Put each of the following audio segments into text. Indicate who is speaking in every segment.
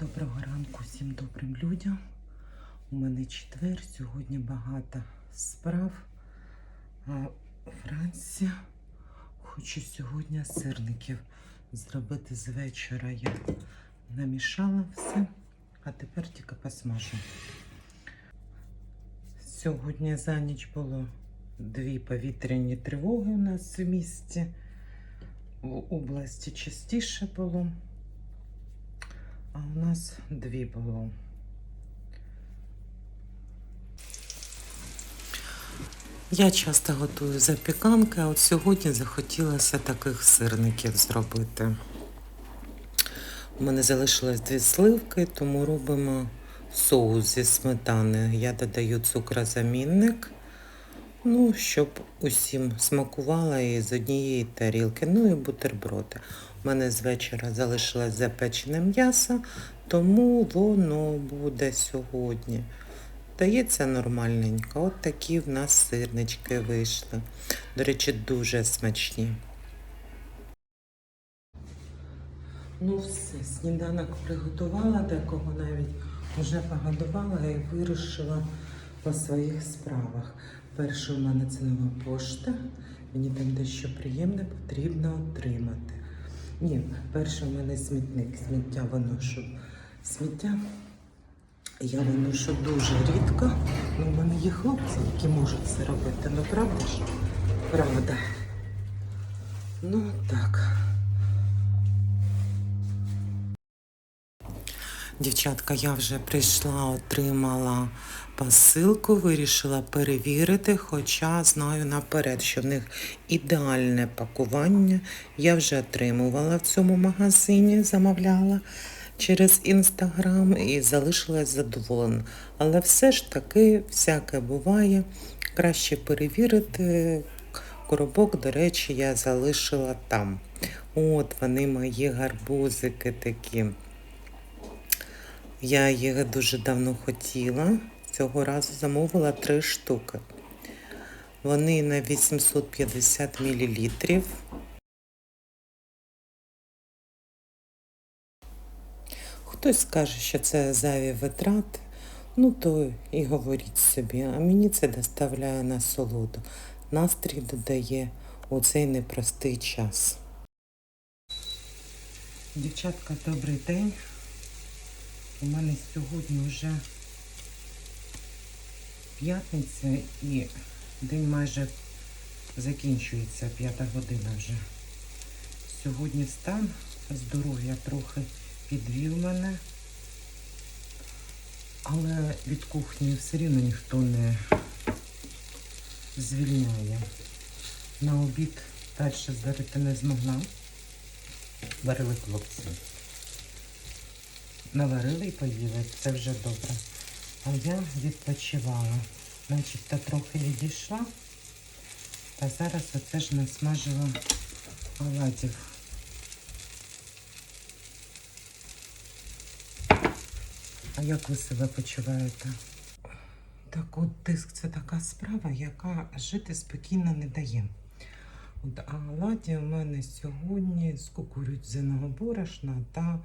Speaker 1: Доброго ранку всім добрим людям. У мене четвер, сьогодні багато справ. А вранці хочу сьогодні сирників зробити з вечора. Я намішала все, а тепер тільки посмажу. Сьогодні за ніч було дві повітряні тривоги у нас в місті. В області частіше було. А у нас дві було. Я часто готую запіканки, а от сьогодні захотілося таких сирників зробити. У мене залишилось дві сливки, тому робимо соус зі сметани. Я додаю цукрозамінник, ну, щоб усім смакувало і з однієї тарілки, ну і бутерброди. У мене з вечора залишилось запечене м'ясо, тому воно буде сьогодні. Дається нормальненько. От такі в нас сирнички вийшли. До речі, дуже смачні. Ну все, сніданок приготувала, декого навіть вже погодувала і вирішила по своїх справах. Перше у мене це нова пошта. Мені там дещо приємне потрібно отримати. Ні, перше у мене смітник. Сміття виношу. Сміття я виношу дуже рідко. Ну, у мене є хлопці, які можуть це робити. Ну, правда ж? Правда. Ну, так. Дівчатка, я вже прийшла, отримала посилку, вирішила перевірити, хоча знаю наперед, що в них ідеальне пакування. Я вже отримувала в цьому магазині, замовляла через інстаграм і залишилась задоволена. Але все ж таки, всяке буває. Краще перевірити. Коробок, до речі, я залишила там. От вони мої гарбузики такі. Я їх дуже давно хотіла. Цього разу замовила три штуки. Вони на 850 мл. Хтось скаже, що це зайві витрати, ну то і говоріть собі, а мені це доставляє насолоду. Настрій додає у цей непростий час. Дівчатка, добрий день. У мене сьогодні вже п'ятниця і день майже закінчується, п'ята година вже. Сьогодні стан здоров'я трохи підвів мене, але від кухні все рівно ніхто не звільняє. На обід далі зварити не змогла. Варили хлопці. Наварили і поїли, це вже добре. А я відпочивала. Начебто трохи відійшла. Та зараз оце ж насмажила оладів. А як ви себе почуваєте? Так от тиск це така справа, яка жити спокійно не дає. От, а оладі у мене сьогодні з кукурудзяного борошна та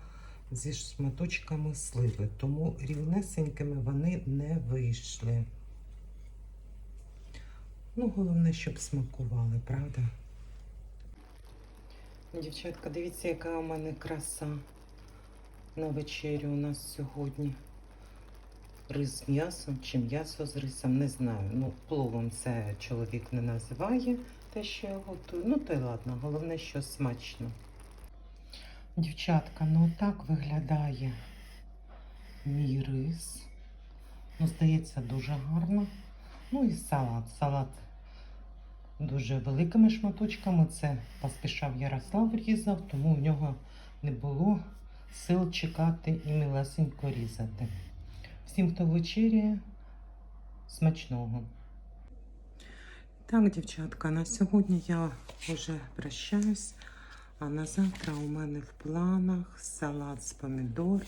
Speaker 1: зі шматочками сливи, тому рівнесенькими вони не вийшли. Ну, головне, щоб смакували, правда? Дівчатка, дивіться, яка у мене краса на вечерю у нас сьогодні. Рис з м'ясом чи м'ясо з рисом, не знаю. Ну, пловом це чоловік не називає те, що я готую. Ну, то й ладно, головне, що смачно. Дівчатка, ну так виглядає мій рис. Ну, здається, дуже гарно. Ну і салат. Салат дуже великими шматочками. Це поспішав Ярослав різав, тому в нього не було сил чекати і милесенько різати. Всім, хто вечеряє, смачного. Так, дівчатка, на сьогодні я вже прощаюсь. А на завтра у мене в планах салат з помідор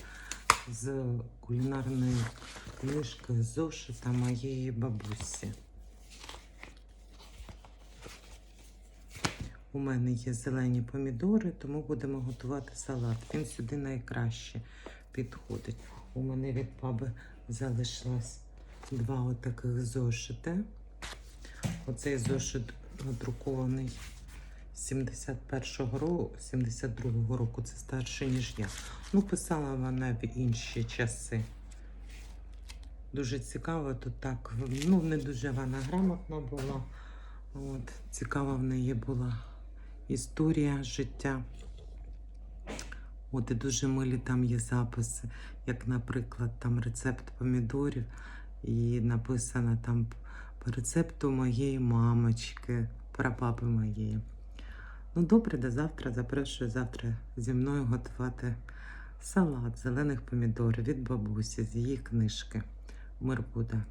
Speaker 1: з кулінарної книжки зошита моєї бабусі. У мене є зелені помідори, тому будемо готувати салат. Він сюди найкраще підходить. У мене від баби залишилось два отаких зошити. Оцей зошит надрукований 71-го року, 72-го року, це старше, ніж я. Ну, писала вона в інші часи. Дуже цікаво, тут так, ну, не дуже вона грамотна була. От, цікава в неї була історія життя. От і дуже милі там є записи, як, наприклад, там рецепт помідорів, і написано там по рецепту моєї мамочки, прапапи моєї. Ну, добре, до завтра. Запрошую завтра зі мною готувати салат зелених помідорів від бабусі з її книжки. Мир буде.